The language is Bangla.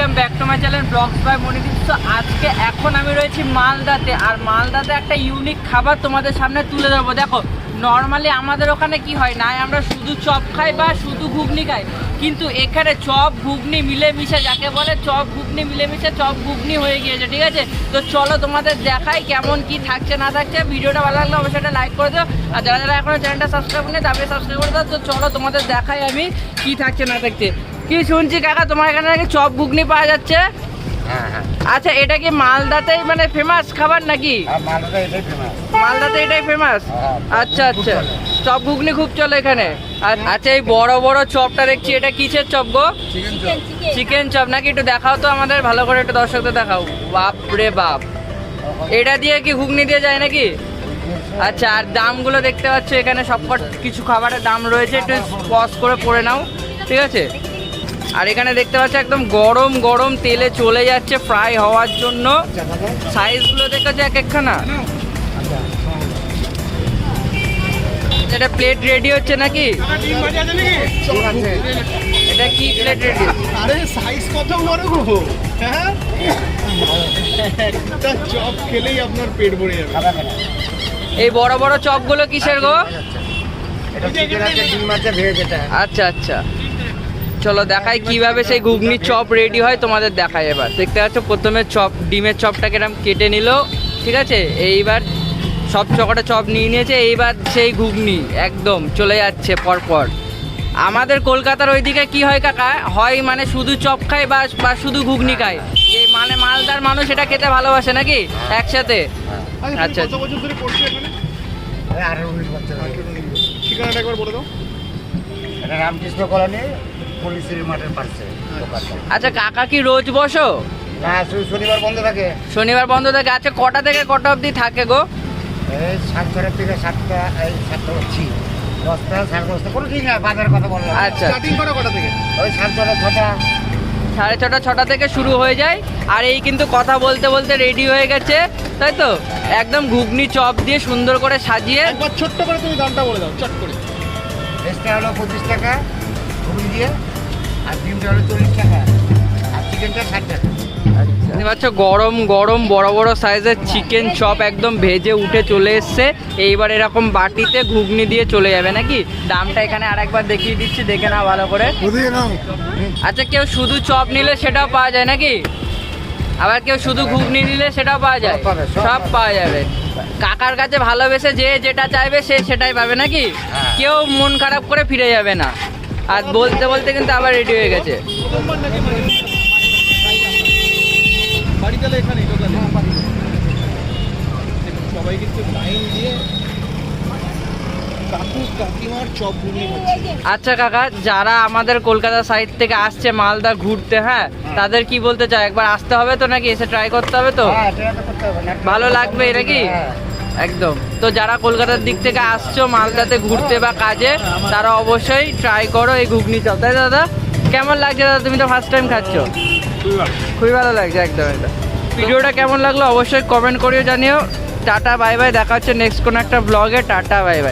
Welcome back to my channel vlogs by Monideep. তো আজকে এখন আমি রয়েছি মালদাতে, আর মালদাতে একটা ইউনিক খাবার তোমাদের সামনে তুলে দেবো দেখো নর্মালি আমাদের ওখানে কি হয় না আমরা শুধু চপ খাই বা শুধু ঘুগনি খাই, কিন্তু এখানে চপ, ঘুগনি মিলেমিশে, যাকে বলে চপ, ঘুগনি মিলেমিশে, চপ, ঘুগনি হয়ে গিয়েছে, ঠিক আছে? তো চলো তোমাদের দেখাই কেমন কি থাকছে, না থাকছে। ভিডিওটা ভালো লাগলে অবশ্যই একটা লাইক করে দিও। আর যারা যারা এখনও চ্যানেলটা সাবস্ক্রাইব নেই তারপরে সাবস্ক্রাইব করে দাও। তো চলো তোমাদের দেখাই আমি কি থাকছে, না থাকছে। কি শুনছি কাকা? তোমার এখানে নাকি চপ ঘুগনি পাওয়া যাচ্ছে? হ্যাঁ হ্যাঁ। আচ্ছা এটা কি মালদাতেই মানে ফেমাস খাবার নাকি? ফেমাস মালদাতে এটাই ফেমাস হ্যাঁ, আচ্ছা আচ্ছা। চপ ঘুগনি খুব চলে এখানে। আর আচ্ছা এই বড় বড় চপটা দেখছি এটা কিসের চপ গো? Chicken chicken chop. নাকি একটু দেখাও তো আমাদের ভালো করে একটু দর্শকদের দেখাও। বাপ রে বাপ। এটা দিয়ে কি ঘুগনি দিয়ে যায় নাকি? আচ্ছা আর দামগুলো দেখতে পাচ্ছ এখানে সব কিছু খাবারের দাম রয়েছে একটু পজ করে পড়ে নাও ঠিক আছে? আর এখানে দেখতে পাচ্ছ একদম গরম গরম তেলে চলে যাচ্ছে ফ্রাই হওয়ার জন্য। সাইজগুলো দেখেছ এক একখানা। এটা প্লেট রেডি হচ্ছে নাকি? এটা কি প্লেট রেডি আরে সাইজ কত বড় গো? হ্যাঁ? একটা চপ খেলেই আপনার পেট ভরে যাবে। এই বড় বড় চপগুলো কিসের গো? এটা চিকেন আছে ডিম আছে ভেজ এটা। আচ্ছা আচ্ছা। চলো দেখাই কীভাবে সেই ঘুগনির চপ রেডি হয় তোমাদের দেখাই এবার। দেখতে পাচ্ছ প্রথমে চপ ডিমের চপটাকে এরকম কেটে নিল ঠিক আছে? এইবার সব চকটা চপ নিয়ে নিয়েছে এইবার সেই ঘুগনি একদম চলে যাচ্ছে পরপর। আমাদের কলকাতার ওইদিকে কি হয় কাকা? হয় মানে শুধু চপ খায় বা বা শুধু ঘুগনি খায়? এই মানে মালদার মানুষ এটা খেতে ভালোবাসে নাকি? একসাথে? আচ্ছা আচ্ছা। ঠিকানাটা একবার বলে দাও। রামকৃষ্ণ কলোনি পুলিশের মাঠের পাশে আচ্ছা কাকা কি রোজ বসো? শুধু শনিবার বন্ধ থাকে। শনিবার বন্ধ থাকে। আচ্ছা কটা থেকে কটা অবধি থাকে গো? এই সাত ছটার থেকে সাতটা এই সাতটা হচ্ছি দশটা সাড়ে দশটা কোনো ঠিক না বাজারের কথা বললাম। আচ্ছা। স্টার্টিং করা কটা থেকে? ওই সাত ছটা ছটা। সাড়ে ছটা ছটা থেকে শুরু হয়ে যায়। আর এই কিন্তু কথা বলতে বলতে রেডি হয়ে গেছে তাই তো? একদম ঘুগনি চপ দিয়ে সুন্দর করে সাজিয়ে একবার ছোট্ট করে তুমি দামটা বলে দাও চট করে। হলো পঁচিশ টাকা ঘুগনি দিয়ে। আর ডিমটা হলো চল্লিশ টাকা আর চিকেনটা ষাট টাকা। দেখতে পাচ্ছ গরম গরম বড় বড় সাইজের চিকেন চপ একদম ভেজে উঠে চলে এসছে। এইবার এরকম বাটিতে ঘুগনি দিয়ে চলে যাবে নাকি? দামটা এখানে আরেকবার দেখিয়ে দিচ্ছি দেখে না ভালো করে। আচ্ছা কেউ শুধু চপ নিলে সেটাও পাওয়া যায় নাকি? আবার কেউ শুধু ঘুগনি নিলে সেটাও পাওয়া যায়? সব পাওয়া যাবে। কাকার কাছে ভালোবেসে যে যেটা চাইবে সে সেটাই পাবে নাকি? হ্যাঁ। কেউ মন খারাপ করে ফিরে যাবে না। আর বলতে বলতে কিন্তু আবার রেডি হয়ে গেছে। সবাই কিন্তু লাইন দিয়ে আচ্ছা কাকা যারা আমাদের কলকাতা সাইড থেকে আসছে মালদা ঘুরতে হ্যাঁ তাদের কি বলতে চায় একবার আসতে হবে তো নাকি? এসে ট্রাই করতে হবে তো? হ্যাঁ ভালো লাগবে নাকি? হ্যাঁ। একদম। তো যারা কলকাতার দিক থেকে আসছো মালদাতে ঘুরতে বা কাজে তারা অবশ্যই ট্রাই করো এই ঘুগনি চপ তাই দাদা? কেমন লাগছে দাদা? তুমি তো ফার্স্ট টাইম খাচ্ছ। খুবই ভালো। লাগছে একদম একদম। ভিডিওটা কেমন লাগল অবশ্যই কমেন্ট করিও জানিও। টাটা বাই বাই দেখা হচ্ছে নেক্সট কোনো একটা ব্লগে টাটা বাই বাই